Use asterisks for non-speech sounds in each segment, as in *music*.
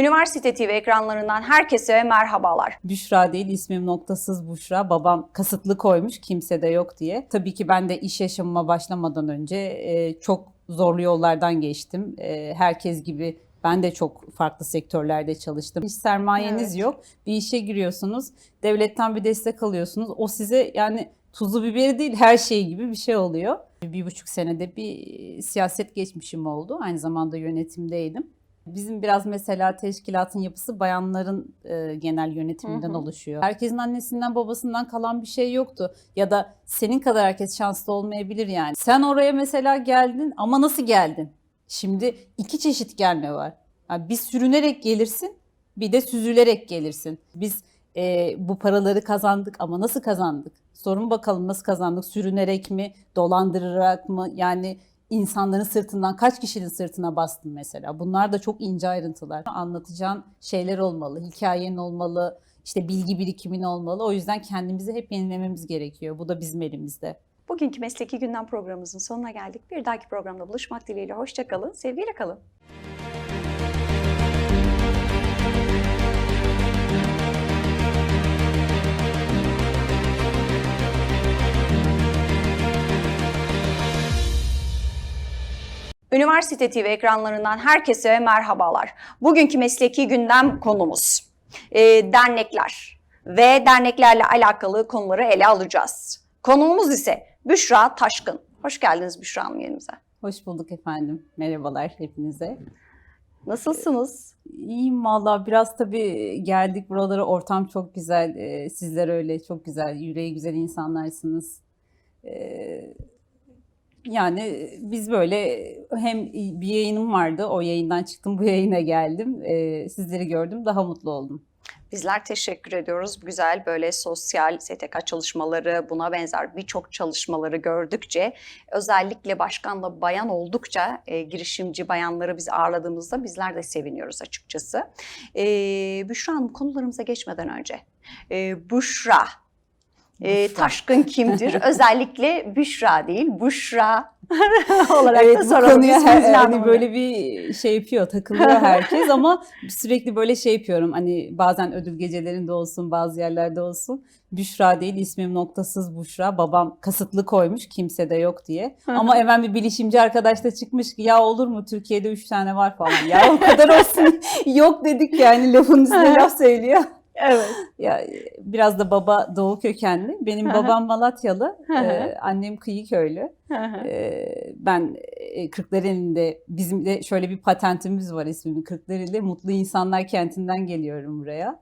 Üniversite TV ekranlarından herkese merhabalar. Büşra değil ismim noktasız Büşra. Babam kasıtlı koymuş kimse de yok diye. Tabii ki ben de iş yaşamıma başlamadan önce e, çok zorlu yollardan geçtim. E, herkes gibi ben de çok farklı sektörlerde çalıştım. Hiç sermayeniz Evet. yok. Bir işe giriyorsunuz. Devletten bir destek alıyorsunuz. O size yani tuzlu biberi değil her şey gibi bir şey oluyor. Bir buçuk senede bir siyaset geçmişim oldu. Aynı zamanda yönetimdeydim. Bizim biraz mesela teşkilatın yapısı bayanların e, genel yönetiminden Hı hı. oluşuyor. Herkesin annesinden babasından kalan bir şey yoktu. Ya da senin kadar herkes şanslı olmayabilir yani. Sen oraya mesela geldin ama nasıl geldin? Şimdi iki çeşit gelme var. Yani bir sürünerek gelirsin bir de süzülerek gelirsin. Biz e, bu paraları kazandık ama nasıl kazandık? Sorun bakalım nasıl kazandık? Sürünerek mi? Dolandırarak mı? Yani insanların sırtından kaç kişinin sırtına bastın mesela? Bunlar da çok ince ayrıntılar. Anlatacağın şeyler olmalı, hikayen olmalı, işte bilgi birikimin olmalı. O yüzden kendimizi hep yenilememiz gerekiyor. Bu da bizim elimizde. Bugünkü Mesleki Gündem programımızın sonuna geldik. Bir dahaki programda buluşmak dileğiyle hoşça kalın, sevgiyle kalın. Üniversite TV ekranlarından herkese merhabalar. Bugünkü Mesleki Gündem konumuz e, dernekler ve derneklerle alakalı konuları ele alacağız. Konuğumuz ise Büşra Taşkın. Hoş geldiniz Büşra Hanım yerimize. Hoş bulduk efendim. Merhabalar hepinize. Nasılsınız? İyiyim valla biraz tabii geldik buralara ortam çok güzel. Ee, sizler öyle çok güzel, yüreği güzel insanlarsınız. Yani biz böyle hem bir yayınım vardı, o yayından çıktım, bu yayına geldim. Ee, sizleri gördüm, daha mutlu oldum. Bizler teşekkür ediyoruz. Güzel böyle sosyal STK çalışmaları, buna benzer birçok çalışmaları gördükçe, özellikle başkanla bayan oldukça e, girişimci bayanları biz ağırladığımızda bizler de seviniyoruz açıkçası. E, Büşra Hanım konularımıza geçmeden önce, e, Büşra, e. Taşkın kimdir? *laughs* özellikle Büşra değil, Büşra *laughs* olarak Evet da soralım. İsminiz her- hani böyle bir şey yapıyor, takılıyor *laughs* herkes ama sürekli böyle şey yapıyorum. Hani bazen ödül gecelerinde olsun, bazı yerlerde olsun. Büşra değil, ismim noktasız Büşra. Babam kasıtlı koymuş, kimse de yok diye. Ama hemen bir bilişimci arkadaş da çıkmış ki ya olur mu Türkiye'de üç tane var falan. Ya o kadar olsun. yok dedik yani lafın üstüne laf söylüyor. Evet. *laughs* Ya biraz da baba doğu kökenli. Benim babam Malatyalı, e, annem Kıyıköylü. Ee, ben e, Kırklareli'nde bizim de şöyle bir patentimiz var ismimi Kırklareli Mutlu İnsanlar Kenti'nden geliyorum buraya.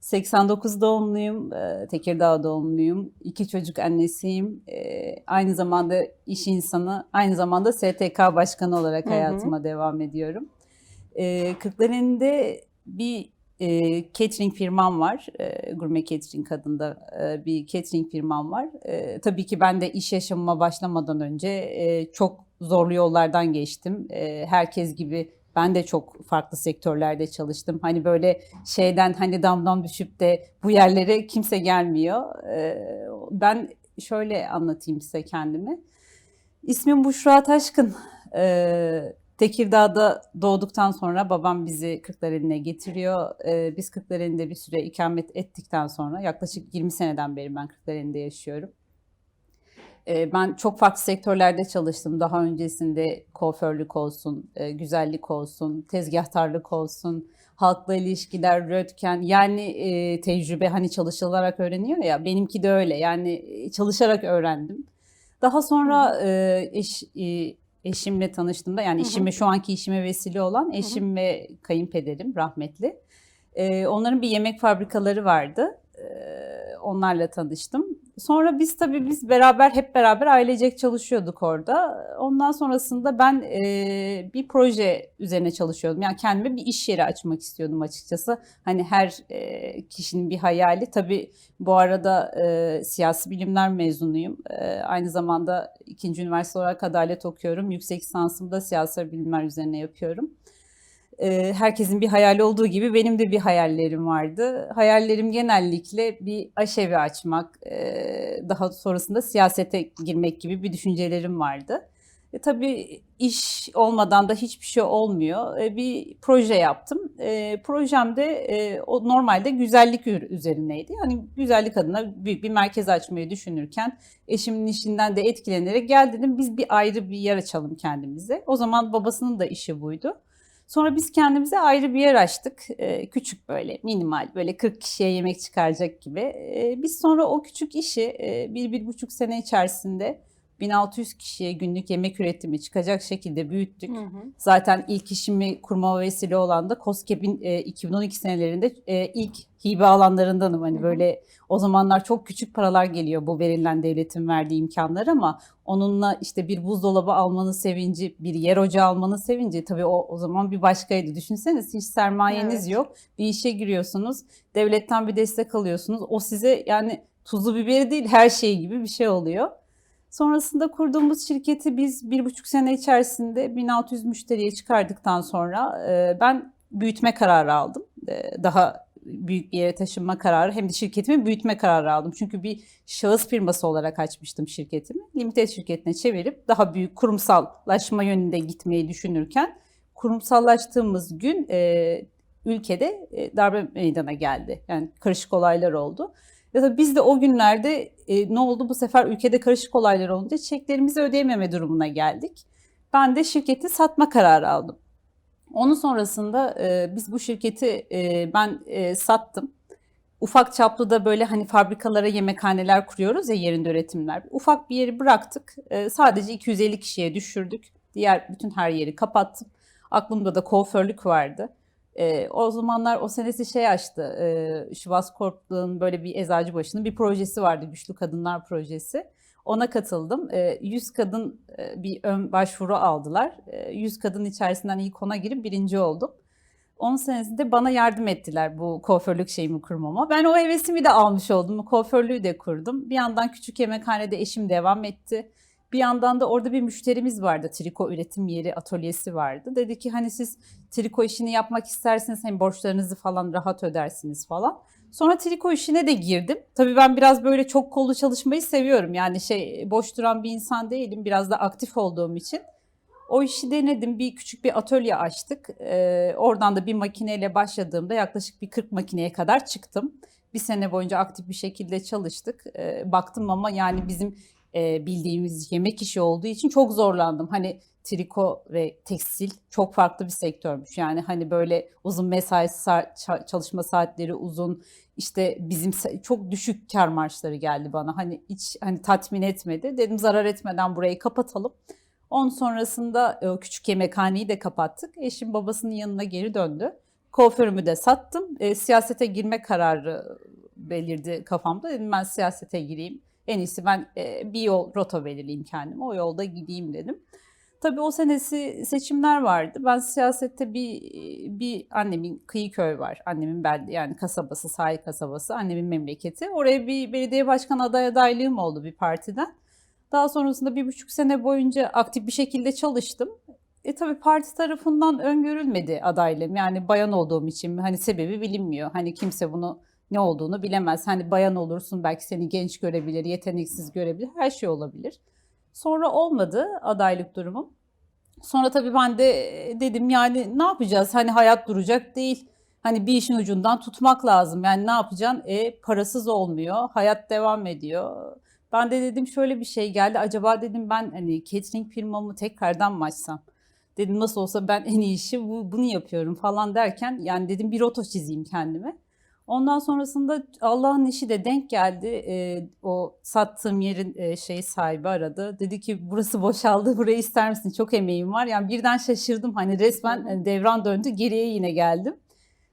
89 doğumluyum, Tekirdağ doğumluyum. İki çocuk annesiyim. Aynı zamanda iş insanı, aynı zamanda STK başkanı olarak Hı hı. hayatıma devam ediyorum. Kırklareli'nde bir e, catering firmam var. E, gurme catering adında e, bir catering firmam var. E, tabii ki ben de iş yaşamıma başlamadan önce e, çok zorlu yollardan geçtim. E, herkes gibi ben de çok farklı sektörlerde çalıştım. Hani böyle şeyden hani damdan düşüp de bu yerlere kimse gelmiyor. E, ben şöyle anlatayım size kendimi. İsmim Büşra Taşkın. E, Tekirdağ'da doğduktan sonra babam bizi Kırklareli'ne getiriyor. Ee, biz Kırklareli'nde bir süre ikamet ettikten sonra yaklaşık 20 seneden beri ben Kırklareli'nde yaşıyorum. Ee, ben çok farklı sektörlerde çalıştım. Daha öncesinde kuaförlük olsun, e, güzellik olsun, tezgahtarlık olsun, halkla ilişkiler, röntgen yani e, tecrübe hani çalışılarak öğreniyor ya benimki de öyle yani e, çalışarak öğrendim. Daha sonra e, eş, e, eşimle tanıştığımda yani Hı hı. işime şu anki işime vesile olan eşim ve kayınpederim rahmetli. E, onların bir yemek fabrikaları vardı. E, onlarla tanıştım. Sonra biz tabii biz beraber hep beraber ailecek çalışıyorduk orada. Ondan sonrasında ben e, bir proje üzerine çalışıyordum. Yani kendime bir iş yeri açmak istiyordum açıkçası. Hani her e, kişinin bir hayali. Tabii bu arada e, siyasi bilimler mezunuyum. E, aynı zamanda ikinci üniversite olarak adalet okuyorum. Yüksek lisansımı da siyasi bilimler üzerine yapıyorum. Herkesin bir hayali olduğu gibi benim de bir hayallerim vardı. Hayallerim genellikle bir aşevi açmak, daha sonrasında siyasete girmek gibi bir düşüncelerim vardı. E, tabii iş olmadan da hiçbir şey olmuyor. E, bir proje yaptım. E, projemde e, o normalde güzellik üzerineydi. Yani güzellik adına büyük bir merkez açmayı düşünürken eşimin işinden de etkilenerek gel dedim biz bir ayrı bir yer açalım kendimize. O zaman babasının da işi buydu. Sonra biz kendimize ayrı bir yer açtık. E, küçük böyle minimal böyle 40 kişiye yemek çıkaracak gibi. E, biz sonra o küçük işi e, bir, bir buçuk sene içerisinde 1600 kişiye günlük yemek üretimi çıkacak şekilde büyüttük. Hı hı. Zaten ilk işimi kurma vesile olan da COSGAP'in e, 2012 senelerinde e, ilk hibe alanlarındanım. Hani Hı hı. böyle o zamanlar çok küçük paralar geliyor bu verilen devletin verdiği imkanlar ama onunla işte bir buzdolabı almanın sevinci, bir yer ocağı almanın sevinci tabii o, o zaman bir başkaydı. Düşünseniz hiç sermayeniz Evet. yok. Bir işe giriyorsunuz, devletten bir destek alıyorsunuz. O size yani tuzlu biberi değil her şey gibi bir şey oluyor. Sonrasında kurduğumuz şirketi biz bir buçuk sene içerisinde 1600 müşteriye çıkardıktan sonra e, ben büyütme kararı aldım. E, daha büyük bir yere taşınma kararı hem de şirketimi büyütme kararı aldım. Çünkü bir şahıs firması olarak açmıştım şirketimi. Limited şirketine çevirip daha büyük kurumsallaşma yönünde gitmeyi düşünürken kurumsallaştığımız gün e, ülkede e, darbe meydana geldi. Yani karışık olaylar oldu. Ya da biz de o günlerde e, ne oldu bu sefer ülkede karışık olaylar olunca çeklerimizi ödeyememe durumuna geldik. Ben de şirketi satma kararı aldım. Onun sonrasında e, biz bu şirketi e, ben e, sattım. Ufak çaplı da böyle hani fabrikalara yemekhaneler kuruyoruz ya yerinde üretimler. Ufak bir yeri bıraktık. E, sadece 250 kişiye düşürdük. Diğer bütün her yeri kapattım. Aklımda da kuaförlük vardı. E, o zamanlar o senesi şey açtı. E, Schwarzkopf'un böyle bir Eczacıbaşı'nın bir projesi vardı. Güçlü Kadınlar Projesi. Ona katıldım. E, 100 kadın e, bir ön başvuru aldılar. E, 100 kadın içerisinden ilk ona girip birinci oldum. 10 senesinde bana yardım ettiler bu kuaförlük şeyimi kurmama. Ben o hevesimi de almış oldum. Kuaförlüğü de kurdum. Bir yandan küçük yemekhanede eşim devam etti. Bir yandan da orada bir müşterimiz vardı. Triko üretim yeri, atölyesi vardı. Dedi ki hani siz triko işini yapmak isterseniz hem borçlarınızı falan rahat ödersiniz falan. Sonra triko işine de girdim. Tabii ben biraz böyle çok kollu çalışmayı seviyorum. Yani şey boş duran bir insan değilim. Biraz da aktif olduğum için. O işi denedim. Bir küçük bir atölye açtık. Ee, oradan da bir makineyle başladığımda yaklaşık bir 40 makineye kadar çıktım. Bir sene boyunca aktif bir şekilde çalıştık. Ee, baktım ama yani bizim e, bildiğimiz yemek işi olduğu için çok zorlandım. Hani triko ve tekstil çok farklı bir sektörmüş. Yani hani böyle uzun mesai sa- çalışma saatleri uzun işte bizim çok düşük kar marjları geldi bana. Hani hiç hani tatmin etmedi. Dedim zarar etmeden burayı kapatalım. Onun sonrasında e, küçük yemekhaneyi de kapattık. Eşim babasının yanına geri döndü. Kuaförümü de sattım. E, siyasete girme kararı belirdi kafamda. Dedim ben siyasete gireyim. En iyisi ben e, bir yol rota belirleyeyim kendime. O yolda gideyim dedim. Tabii o senesi seçimler vardı. Ben siyasette bir bir annemin Kıyıköy var. Annemin belde yani kasabası, sahil kasabası, annemin memleketi. Oraya bir belediye başkan aday adaylığım oldu bir partiden. Daha sonrasında bir buçuk sene boyunca aktif bir şekilde çalıştım. E tabii parti tarafından öngörülmedi adaylığım. Yani bayan olduğum için hani sebebi bilinmiyor. Hani kimse bunu ne olduğunu bilemez. Hani bayan olursun belki seni genç görebilir, yeteneksiz görebilir, her şey olabilir. Sonra olmadı adaylık durumum. Sonra tabii ben de dedim yani ne yapacağız? Hani hayat duracak değil. Hani bir işin ucundan tutmak lazım. Yani ne yapacaksın? E parasız olmuyor. Hayat devam ediyor. Ben de dedim şöyle bir şey geldi. Acaba dedim ben hani catering firmamı tekrardan mı açsam? Dedim nasıl olsa ben en iyi işi bu, bunu yapıyorum falan derken yani dedim bir rota çizeyim kendime. Ondan sonrasında Allah'ın işi de denk geldi. Ee, o sattığım yerin e, şey sahibi aradı. Dedi ki burası boşaldı, burayı ister misin? Çok emeğim var. Yani birden şaşırdım. Hani resmen hani devran döndü, geriye yine geldim.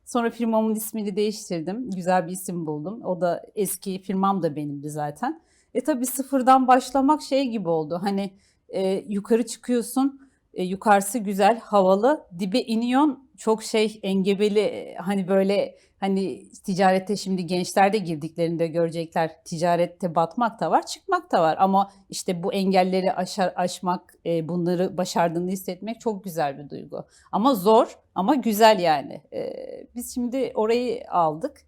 Sonra firmamın ismini değiştirdim. Güzel bir isim buldum. O da eski firmam da benimdi zaten. E tabii sıfırdan başlamak şey gibi oldu. Hani e, yukarı çıkıyorsun, e, yukarısı güzel, havalı. Dibe iniyorsun, çok şey engebeli. e, Hani böyle hani ticarette şimdi gençler de girdiklerinde görecekler. Ticarette batmak da var, çıkmak da var. Ama işte bu engelleri aşar, aşmak, e, bunları başardığını hissetmek çok güzel bir duygu. Ama zor ama güzel yani. E, biz şimdi orayı aldık.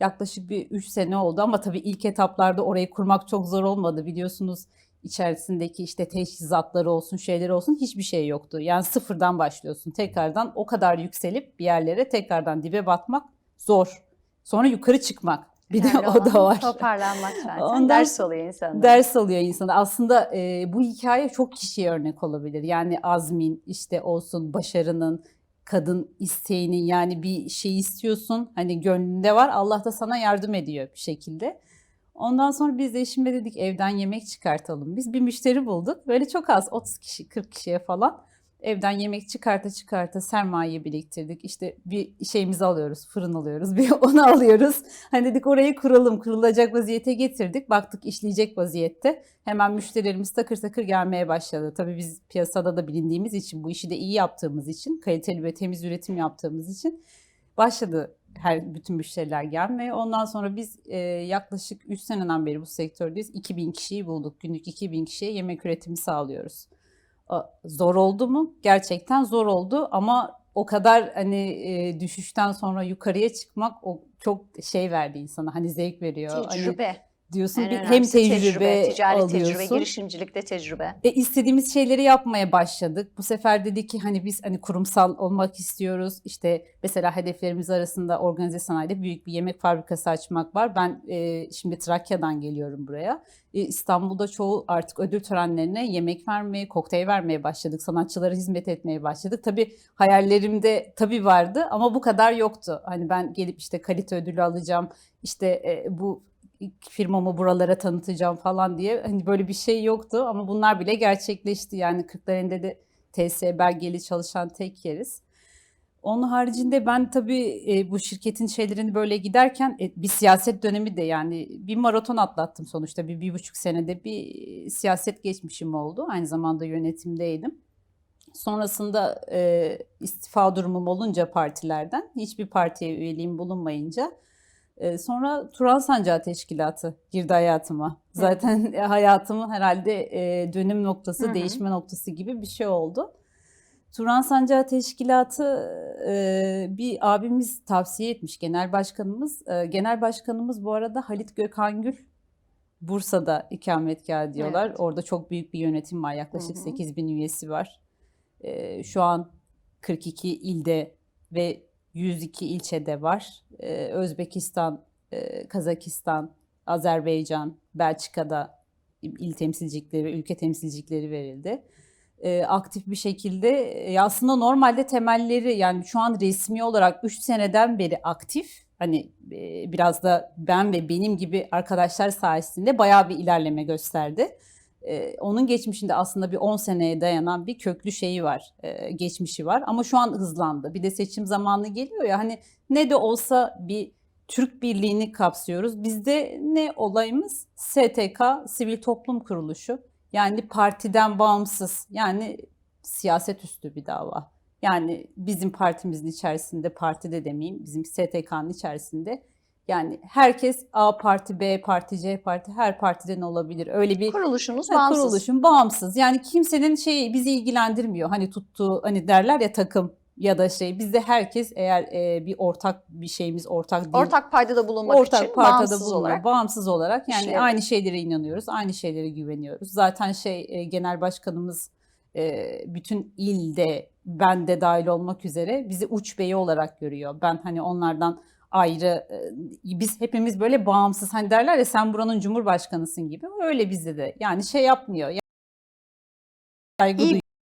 Yaklaşık bir 3 sene oldu ama tabii ilk etaplarda orayı kurmak çok zor olmadı biliyorsunuz. İçerisindeki işte teçhizatları olsun, şeyleri olsun hiçbir şey yoktu. Yani sıfırdan başlıyorsun. Tekrardan o kadar yükselip bir yerlere tekrardan dibe batmak zor. Sonra yukarı çıkmak. Bir de Önemli *laughs* o da var. Toparlanmak zaten. Ondan- Ders oluyor insana. Ders alıyor insana. Aslında e, bu hikaye çok kişiye örnek olabilir. Yani azmin işte olsun, başarının, kadın isteğinin yani bir şey istiyorsun. Hani gönlünde var. Allah da sana yardım ediyor bir şekilde. Ondan sonra biz de eşimle dedik evden yemek çıkartalım. Biz bir müşteri bulduk. Böyle çok az 30 kişi 40 kişiye falan evden yemek çıkarta çıkarta sermaye biriktirdik. İşte bir şeyimizi alıyoruz, fırın alıyoruz, *laughs* bir onu alıyoruz. Hani dedik orayı kuralım, kurulacak vaziyete getirdik. Baktık işleyecek vaziyette. Hemen müşterilerimiz takır takır gelmeye başladı. Tabii biz piyasada da bilindiğimiz için, bu işi de iyi yaptığımız için, kaliteli ve temiz üretim yaptığımız için başladı her bütün müşteriler gelmeye. Ondan sonra biz e, yaklaşık 3 seneden beri bu sektördeyiz. 2000 kişiyi bulduk. Günlük 2000 kişiye yemek üretimi sağlıyoruz. Zor oldu mu? Gerçekten zor oldu ama o kadar hani e, düşüşten sonra yukarıya çıkmak o çok şey verdi insana. Hani zevk veriyor. Hani Tecrübe. Diyorsun En bir hem önemlisi tecrübe, ticari alıyorsun. tecrübe, girişimcilikte tecrübe. E, istediğimiz şeyleri yapmaya başladık. Bu sefer dedik ki hani biz hani kurumsal olmak istiyoruz. İşte mesela hedeflerimiz arasında organize sanayide büyük bir yemek fabrikası açmak var. Ben e, şimdi Trakya'dan geliyorum buraya. E, İstanbul'da çoğu artık ödül törenlerine yemek vermeye, kokteyl vermeye başladık. Sanatçılara hizmet etmeye başladık. Tabii hayallerimde tabii vardı ama bu kadar yoktu. Hani ben gelip işte kalite ödülü alacağım. İşte e, bu firmamı buralara tanıtacağım falan diye hani böyle bir şey yoktu ama bunlar bile gerçekleşti. Yani Kırklareli'nde de TSE belgeli çalışan tek yeriz. Onun haricinde ben tabii e, bu şirketin şeylerini böyle giderken e, bir siyaset dönemi de yani bir maraton atlattım sonuçta bir, bir buçuk senede bir siyaset geçmişim oldu. Aynı zamanda yönetimdeydim. Sonrasında e, istifa durumum olunca partilerden hiçbir partiye üyeliğim bulunmayınca sonra Turan Sancağı Teşkilatı girdi hayatıma. Zaten *laughs* hayatımın herhalde e, dönüm noktası, değişme noktası gibi bir şey oldu. Turan Sancağı Teşkilatı e, bir abimiz tavsiye etmiş genel başkanımız. E, genel başkanımız bu arada Halit Gökhan Gül. Bursa'da ikametgah diyorlar. Evet. Orada çok büyük bir yönetim var. Yaklaşık Hı hı. 8 bin üyesi var. E, şu an 42 ilde ve 102 ilçede var. E, Özbekistan, e, Kazakistan, Azerbaycan, Belçika'da il temsilcilikleri, ülke temsilcilikleri verildi e, aktif bir şekilde e, aslında normalde temelleri yani şu an resmi olarak 3 seneden beri aktif. Hani e, biraz da ben ve benim gibi arkadaşlar sayesinde bayağı bir ilerleme gösterdi. E, onun geçmişinde aslında bir 10 seneye dayanan bir köklü şeyi var, e, geçmişi var ama şu an hızlandı. Bir de seçim zamanı geliyor ya hani ne de olsa bir Türk Birliği'ni kapsıyoruz. Bizde ne olayımız? STK, Sivil Toplum Kuruluşu. Yani partiden bağımsız, yani siyaset üstü bir dava. Yani bizim partimizin içerisinde, partide demeyeyim, bizim STK'nın içerisinde yani herkes A parti, B parti, C parti, her partiden olabilir. Öyle bir Kuruluşunuz Ha, bağımsız. kuruluşun bağımsız. Yani kimsenin şeyi bizi ilgilendirmiyor. Hani tuttuğu hani derler ya takım ya da şey bizde herkes eğer e, bir ortak bir şeyimiz ortak değil. Ortak paydada bulunmak ortak için bağımsız olarak. Bağımsız olarak yani işleyelim. aynı şeylere inanıyoruz, aynı şeylere güveniyoruz. Zaten şey e, genel başkanımız e, bütün ilde ben de dahil olmak üzere bizi uç beyi olarak görüyor. Ben hani onlardan ayrı e, biz hepimiz böyle bağımsız hani derler ya sen buranın cumhurbaşkanısın gibi öyle bizde de yani şey yapmıyor. Saygı.